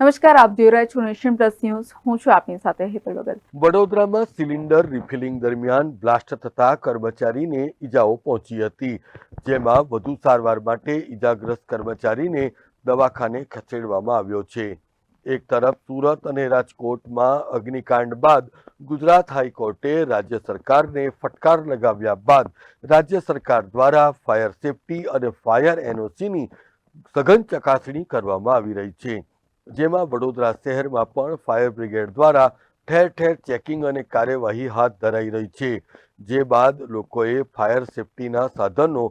નમસ્કાર, આપ જોઈ રહ્યા છો નેશન પ્લસ ન્યૂઝ. હું છું આપની સાથે હેતલ વગર. વડોદરામાં સિલિન્ડર રિફિલિંગ દરમિયાન બ્લાસ્ટ થતા કર્મચારીને ઈજાઓ પહોંચી હતી, જેમાં વધુ સારવાર માટે ઈજાગ્રસ્ત કર્મચારીને દવાખાને ખસેડવામાં આવ્યો છે. એક તરફ સુરત અને રાજકોટમાં અગ્નિકાંડ બાદ ગુજરાત હાઈકોર્ટે રાજ્ય સરકારને ફટકાર લગાવ્યા બાદ રાજ્ય સરકાર દ્વારા ફાયર સેફટી અને ફાયર એનઓસીની સઘન ચકાસણી કરવામાં આવી રહી છે. જેમાં વડોદરા શહેરમાં પણ ફાયર બ્રિગેડ દ્વારા ઠેર ઠેર ચેકિંગ અને કાર્યવાહી હાથ ધરાઈ રહી છે. જે બાદ લોકોએ ફાયર સેફટીના સાધનો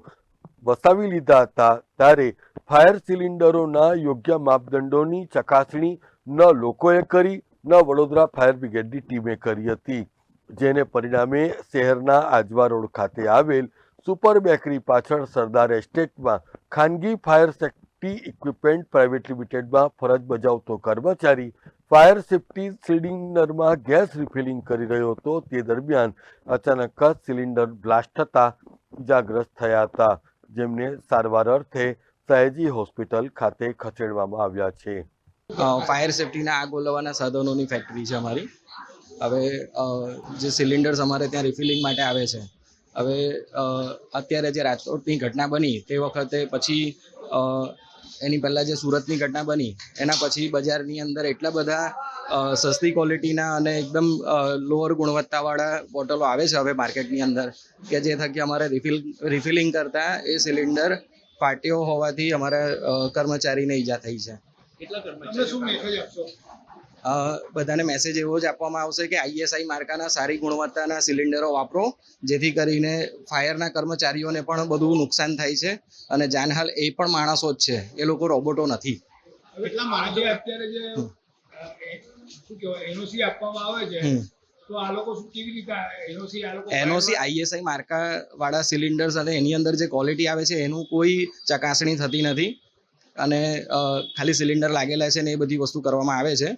વસાવી લીધા હતા ત્યારે ફાયર સિલિન્ડરોના યોગ્ય માપદંડોની ચકાસણી ન લોકોએ કરી, ન વડોદરા ફાયર બ્રિગેડની ટીમે કરી હતી. જેને પરિણામે શહેરના આજવા રોડ ખાતે આવેલ સુપર બેકરી પાછળ સરદાર એસ્ટેટમાં ખાનગી ફાયર સેફટી ઇક્વિપમેન્ટ પ્રાઇવેટ લિમિટેડમાં ફરજ બજાવતો કર્મચારી ફાયર સેફટી સિલિન્ડરમાં ગેસ રિફિલિંગ કરી રહ્યો હતો. તે દરમિયાન અચાનક જ સિલિન્ડર બ્લાસ્ટ થતા ઇજાગ્રસ્ત થયા હતા. જેમને સારવાર અર્થે સયાજી હોસ્પિટલ ખાતે ખસેડવામાં આવ્યા છે. ફાયર સેફટીના આગ ઓલવવાના સાધનોની ફેક્ટરી છે અમારી. હવે જે સિલિન્ડર્સ અમારે ત્યાં રિફિલિંગ માટે આવે છે. હવે અત્યારે જે રાજકોટની ઘટના બની તે વખતે પછી એની પહેલાં જે સુરતની ઘટના બની, એના પછી બજારની અંદર એટલા બધા સસ્તી ક્વોલિટીના અને એકદમ લોઅર ગુણવત્તાવાળા બોટલો આવે છે હવે માર્કેટની અંદર, કે જે થકી અમારે રિફિલ રિફિલિંગ કરતાં એ સિલિન્ડર ફાટ્યો હોવાથી અમારા કર્મચારીને ઈજા થઈ છે. બધાને મેસેજ એવો જ આપવામાં આવશે કે આઈએસઆઈ માર્કાના સારી ગુણવત્તાના સિલિન્ડરો વાપરો જેથી કરીને ફાયરના કર્મચારીઓને પણ બધું નુકસાન થાય છે અને જાનહાલ એ પણ માણસો જ છે. એ લોકો રોબોટો નથી. આપવામાં આવે છે એનઓસી આઈએસઆઈ માર્કા વાળા? સિલિન્ડર્સ અને એની અંદર જે ક્વોલિટી આવે છે એનું કોઈ ચકાસણી થતી નથી. અને ખાલી સિલિન્ડર લાગેલા છે ને એ બધી વસ્તુ કરવામાં આવે છે.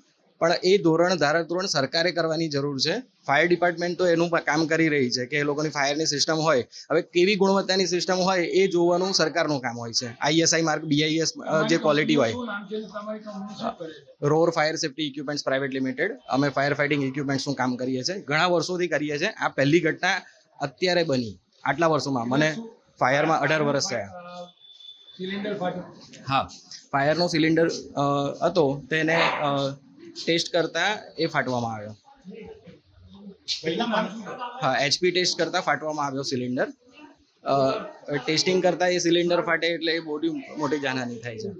પણ એ ધોરણ ધારા ધોરણ સરકારે કરવાની જરૂર છે. ફાયર ડિપાર્ટમેન્ટ તો એનું કામ કરી રહી છે કે એ લોકોની ફાયરની સિસ્ટમ હોય. હવે કેવી ગુણવત્તાની સિસ્ટમ હોય એ જોવાનું સરકારનું કામ હોય છે. આઈએસઆઈ માર્ક બીઆઈએસ જે ક્વોલિટી હોય. Roar fire safety equipments private limited અમે ફાયર ફાઇટિંગ ઇક્વિપમેન્ટ્સનું કામ કરીએ છીએ. ઘણા વર્ષોથી કરીએ છીએ. આ પહેલી ઘટના અત્યારે બની. આટલા વર્ષોમાં. મને ફાયરમાં અઢાર વર્ષ થયા. સિલિન્ડર હા. ફાયરનો સિલિન્ડર હતો. તેને ટેસ્ટ કરતા એ ફાટવામાં આવ્યો. હા એચપી ટેસ્ટ કરતા ફાટવામાં આવ્યો સિલિન્ડર. ટેસ્ટિંગ કરતા એ સિલિન્ડર ફાટે એટલે એ મોટી મોટી જાનહાની થાય છે.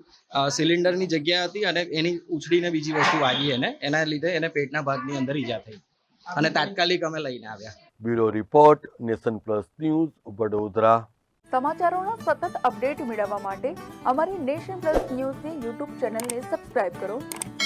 સિલિન્ડરની જગ્યા હતી અને એની ઉછળીને બીજી વસ્તુ વાગી એને. એના લીધે એને પેટના ભાગની અંદર ઈજા થઈ. અને તાત્કાલિક અમે લઈને આવ્યા. Bureau report Nation Plus News Vadodara. સમાચારોનો સતત અપડેટ મેળવવા માટે અમારી નેશન પ્લસ ન્યૂઝની યુટ્યુબ ચેનલને સબસ્ક્રાઇબ કરો.